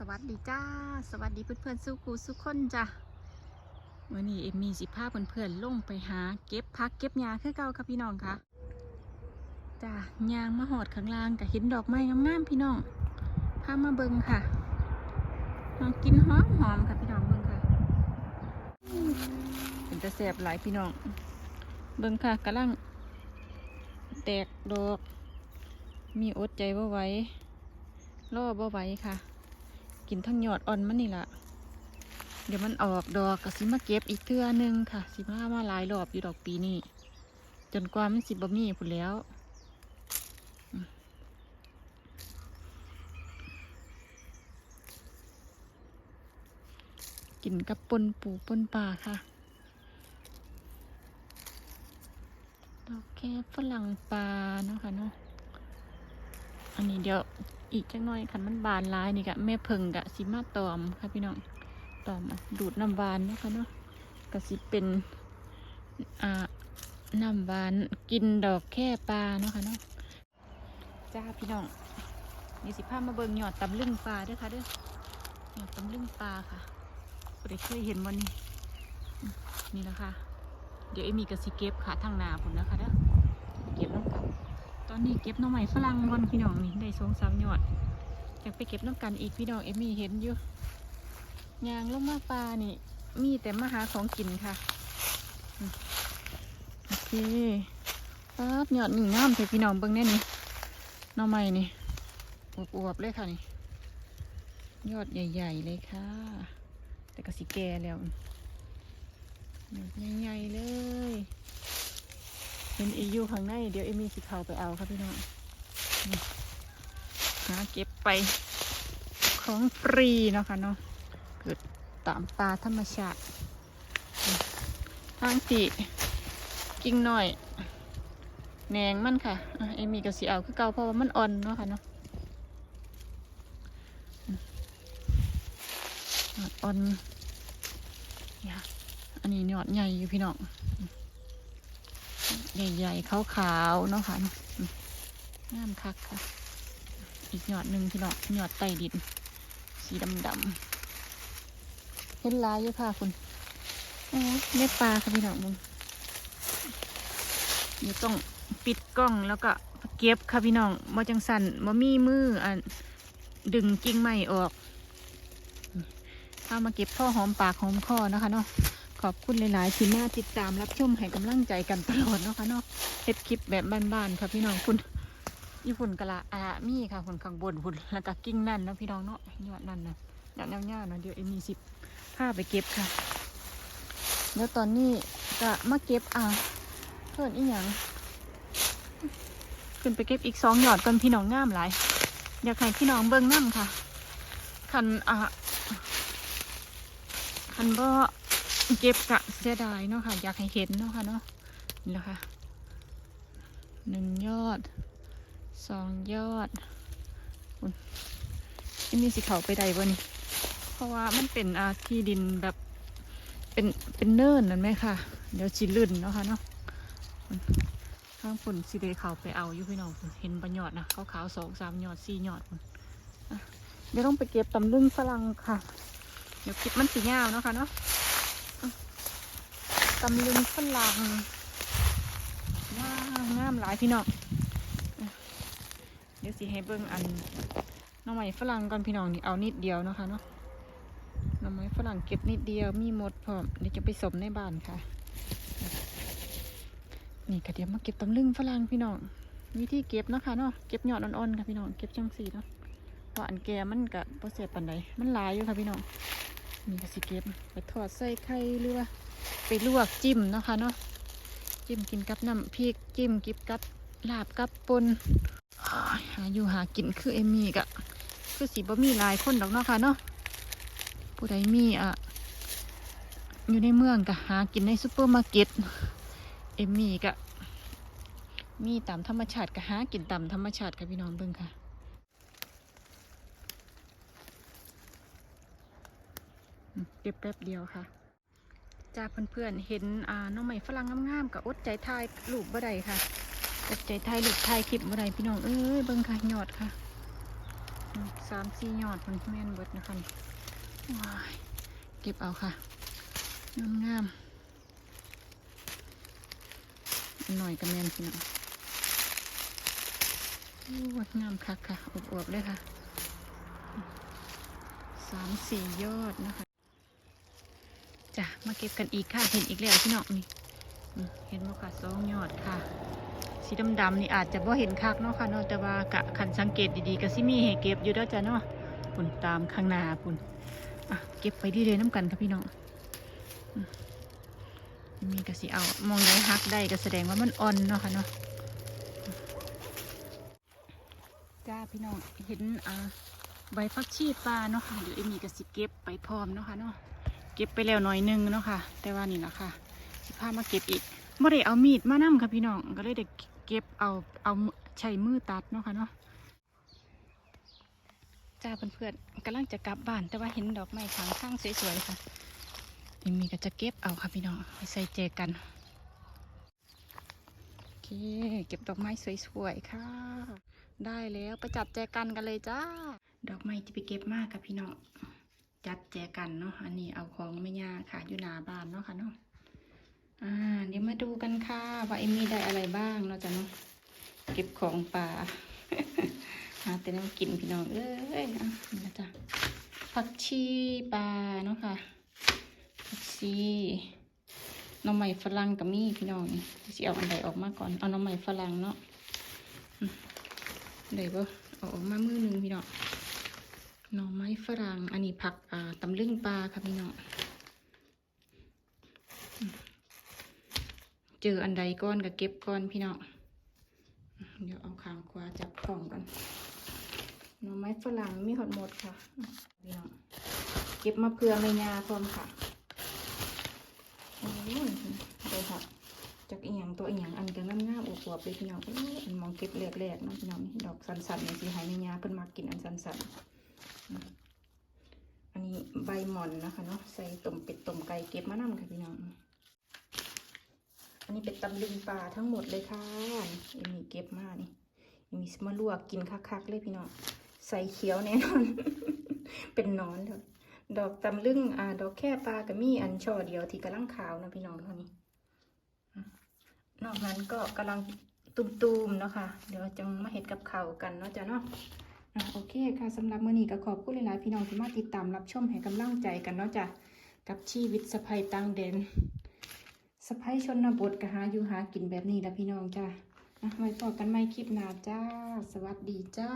สวัสดีจ้า สวัสดีเพื่อนๆสู้กูสู้คนจ้ะวันนี้เอ็มมีสิพาพเพื่อนๆลงไปหา เก็บพักเก็บยาคือเก่าค่ะพี่น้องค่ะจ้ายางมาหอดข้างล่างกับเห็นดอกไม้งามๆพี่น้องพามาเบิงค่ะลองกินหอมหอมค่ะพี่น้องเบิงค่ะเป็นตะแสบหลายพี่น้อง เบิงค่ะกำลังแตกดอก มีอดใจว่าไหว้รอบ่ไหว้ค่ะ กินทั้งยอดอ่อนมันนี่ละเดี๋ยวมันออกดอกก็สิมาเก็บอีกเทื่อหนึงค่ะ สิมามาหลายรอบอยู่ดอกปีนี้จนกว่ามันสิบ่มีพุ่นแล้วกินกับปนปูปนปลาค่ะ ดอกแค่ฝรั่งปลาเนาะค่ะเนาะ อันนี้เดี๋ยว อีกจักหน่อยคันมันบานหลายนี่กะแม่เพิงกะสิมาตอมค่ะพี่น้องตอมอะดูดน้ำหวานเนาะคะเนาะกะสิเป็นอ่าน้ำหวานกินดอกแค่ปลาเนาะค่ะเนาะจ้าพี่น้องนี่สิพามาเบิ่งหยอดตำลึงปลาด้วยค่ะเด้อหยอดตำลึงปลาค่ะบ่ได้เคยเห็นวันนี้นี่แหละค่ะเดี๋ยวเอมีกระสิเก็บค่ะทางนาพุ่นะคะเด้อเก็บน้ำกัน ตอนนี้เก็บน้องใหม่ฝรั่งก่อนพี่น้องนี่ได้สองสามยอดอยากไปเก็บน้ำกันอีกพี่น้องเอมี่เห็นอยู่ยางลงมาปลานี่ มีแต่มาหาของกินค่ะโอเคปั๊บยอดนี่งามเถอะพี่น้องเบิ่งแน่นี่น้องใหม่นี่อวบๆเลยค่ะนี่ ยอดใหญ่ๆเลยค่ะ แต่ก็สิแก่แล้วใหญ่ๆเลย เป็นอียูข้างใน เดี๋ยวเอมี่สิเข้าไปเอาครับพี่น้องหาเก็บไปของฟรีเนาะค่ะเนาะเกิดตามป่าธรรมชาติทางสีกิ่งหน่อยแหนงมันค่ะเอมี่ก็สิเอาคือเก่าเพราะว่ามันอ่อนเนาะค่ะเนาะอ่อนอันนี้ยอดใหญ่อยู่พี่น้อง ใหญ่ๆขาวๆเนาะค่ะงามคักค่ะ อีกหยอดหนึ่งพี่น้องหยอดไต้ดิน สีดำๆเห็นลายอยู่ค่ะคุณโอ้เล็บปลาค่ะพี่น้องมึงเดี๋ยวต้องปิดกล้องแล้วก็เก็บค่ะพี่น้องมาจังสันมามีมืออันดึงกิ่งไม้ออกเอามาเก็บพ่อหอมปากหอมคอนะคะเนาะ อบคุณหลายๆที่มาติดตามรับชมให้กำลังใจกันตลอดเนาะค่ะเนาะเฮ็ดคลิปแบบบ้านๆค่ะพี่น้องคุณญี่ปุ่นกะละอามีค่ะคนข้างบนพุ่นแล้วก็กิ้งนั่นเนาะพี่น้องเนาะยอดนั่นนะยอดเงาๆเนาะเดี๋ยวเอ็มมีสิบผ้าไปเก็บค่ะเดี๋ยวตอนนี้ก็มาเก็บอ่าเพิ่อนอีหยังขึ้นไปเก็บอีกสองหยอดก่อนพี่น้องงามหลายอยากให้พี่น้องเบิ่งน้ำค่ะคันอ่าคันบ่ เก็บกะเสียดายเนาะค่ะ อยากให้เห็นเนาะค่ะเนาะนี่แหละค่ะหนึ่งยอดสองยอดคุณที่มีสีเขาไปใดวะนี่เพราะว่ามันเป็นอาที่ดินแบบเป็นเป็นเนินนั่นไหมค่ะ เดี๋ยวชิลื่นเนาะค่ะเนาะข้างฝุ่นสีเดเขาไปเอาอยู่พี่น้องเห็นบรยอดนะขาวๆสองสามยอดสี่ยอดเดี๋ยวต้องไปเก็บตำลึงฝรั่งค่ะ เดี๋ยวคลิปมันสียาวเนาะค่ะเนาะ ตำลึงฝรั่งว้าวงามหลายพี่น้องเดี๋ยวสิให้เบิ่งอันน้องไม้ฝรั่งก่อนพี่น้องนี่เอานิดเดียวนะคะเนาะน้องไม้ฝรั่งเก็บนิดเดียวมีหมดพร้อมเดี๋ยวจะไปสมในบ้านค่ะ นี่ก็เดี๋ยวมาเก็บตำลึงฝรั่งพี่น้องวิธีเก็บเนาะคะเนาะเก็บหยอดอ่อนๆค่ะพี่น้องเก็บจังสีเนาะเพราะอันแกมันกะพอเสียปันใดมันหลายอยู่ค่ะพี่น้อง นี่ก็สิเก็บไปทอดใส่ไข่หรือว่าไปลวกจิ้มเนาะค่ะเนาะจิ้มกินกับน้ำพริกจิ้มกิบกับลาบกับปนหาอยู่หากินคือเอมมี่กะคือสีบ่มีหลายคนดอกเนาะค่ะเนาะผู้ใดมีอะอยู่ในเมืองกะหากินในซูเปอร์มาร์เก็ตเอมมี่กะมีตามธรรมชาติกะหากินตามธรรมชาติค่ะพี่น้องเบิ่งค่ะ เก็บแป๊บเดียวค่ะจ้าเพื่อนๆเห็นอ่าน้องใหม่ฝรั่งงามๆกับอดใจทายลูกบ่ได้ค่ะอดใจทายลูกทายคลิปบ่ได้พี่น้องเอ้ยเบิ่งค่ะยอดค่ะสามสี่ยอดมันแม่นเบิดนะคะว้ายเก็บเอาค่ะงามงามๆหน่อยกับแม่นพี่น้องโอ้ยงามคักค่ะอวบๆเลยค่ะสามสี่ยอดนะคะ มาเก็บกันอีกค่ะ เห็นอีกแล้วพี่น้องนี่เห็นว่าค่ะสองยอดค่ะ สีดำๆนี่อาจจะบ่เห็นคักเนาะค่ะเนาะแต่ว่ากะคันสังเกตดีๆก็สิมีให้เก็บอยู่เด้อจ้ะเนาะปุ่นตามข้างหน้าปุ่นอะเก็บไปดีเลยน้ำกันค่ะพี่น้องมีก็สิเอามองได้ฮักได้ก็แสดงว่ามันอ่อนเนาะค่ะเนาะจ้าพี่น้องเห็นอ่าใบฟักชีปลาเนาะค่ะเดี๋ยวเอมี่ก็สิเก็บไปพร้อมเนาะค่ะเนาะ เก็บไปแล้วหน่อยหนึงเนาะค่ะ แต่ว่านี่แหละค่ะสิพามาเก็บอีกไม่ได้เอามีดมานํค่ะพี่น้องก็เลยได้เก็บเอาเอาใช้มือตัดเนาะค่ะเนาะจ้าเพื่อนๆกำลังจะกลับบ้าน แต่ว่าเห็นดอกไม้ขางข้างสวยๆค่ะเอมมีก็จะเก็บเอาค่ะพี่น้องไปใส่เจกันโอเคเก็บดอกไม้สวยๆค่ะ ได้แล้วไปจัดแจกันกันเลยจ้า ดอกไม้ที่ไปเก็บมากค่ะพี่น้อง จัดแจกันเนาะ อันนี้เอาของไม่ยาค่ะอยู่หน้าบ้านเนาะค่ะเนาะ อ่า เดี๋ยวมาดูกันค่ะ ว่าเอมมี่ได้อะไรบ้างเนาะจ๊ะเนาะ เก็บของป่าหาแต่น้ำกินพี่น้อง เอ้ยอะนะจ๊ะผักชีปลาเนาะค่ะ ผักชีน้องใหม่ฝรั่งกับมีพี่น้องนี่สิเอาอันใดออกมาก่อน เอาน้องใหม่ฝรั่งเนาะได้ปะเอาออกมามือหนึ่งพี่น้อง หน่อไม้ฝรั่ง อันนี้ผักตำลึงปลาค่ะพี่น้องเจออันใดก้อนก็เก็บก้อนพี่น้องเดี๋ยวเอาขางขวาจับกล่องกันหน่อไม้ฝรั่งมีหดหมดค่ะพี่น้องเก็บมาเพื่อไม่ยาพร้อมค่ะโอ้ยได้ค่ะจากอีหยังตัวอีหยังอันก็งามๆอวบๆเลยพี่น้องอันมองเก็บแหลกๆเนาะพี่น้องดอกสันๆเนี่ยสิหายไม่ยาเพิ่นมากินอันสันๆ อันนี้ใบหม่อนนะคะเนาะใส่ต้มเป็ดต้มไก่เก็บมานำค่ะพี่น้อง อันนี้เป็นตำลึงปลาทั้งหมดเลยค่ะเอ็มมีเก็บมานี่เอ็มมีมาลวกกินคักๆเลยพี่น้องใส่เขียวแน่นอน เป็นนอนเถอะดอกตำลึงอ่า ดอกแค่ปลากับมีอันช่อเดียวที่กำลังขาวนะพี่น้องเท่านี้อะนอกนั้นก็กำลังตุ่มๆเนาะค่ะ เดี๋ยวจะมาเห็ดกับเขากันเนาะจ้ะเนาะ อะโอเคค่ะสำหรับมื้อนี้ก็ขอบคุณหลายๆพี่น้องที่มาติดตามรับชมให้กำลังใจกันเนาะจ้ะกับชีวิตสะพายตังเดนสะพ้ายชนบทก็หาอยู่หากินแบบนี้ละพี่น้องจ้าอะไว้พอกันไม่คลิปหน้าจ้า สวัสดีจ้า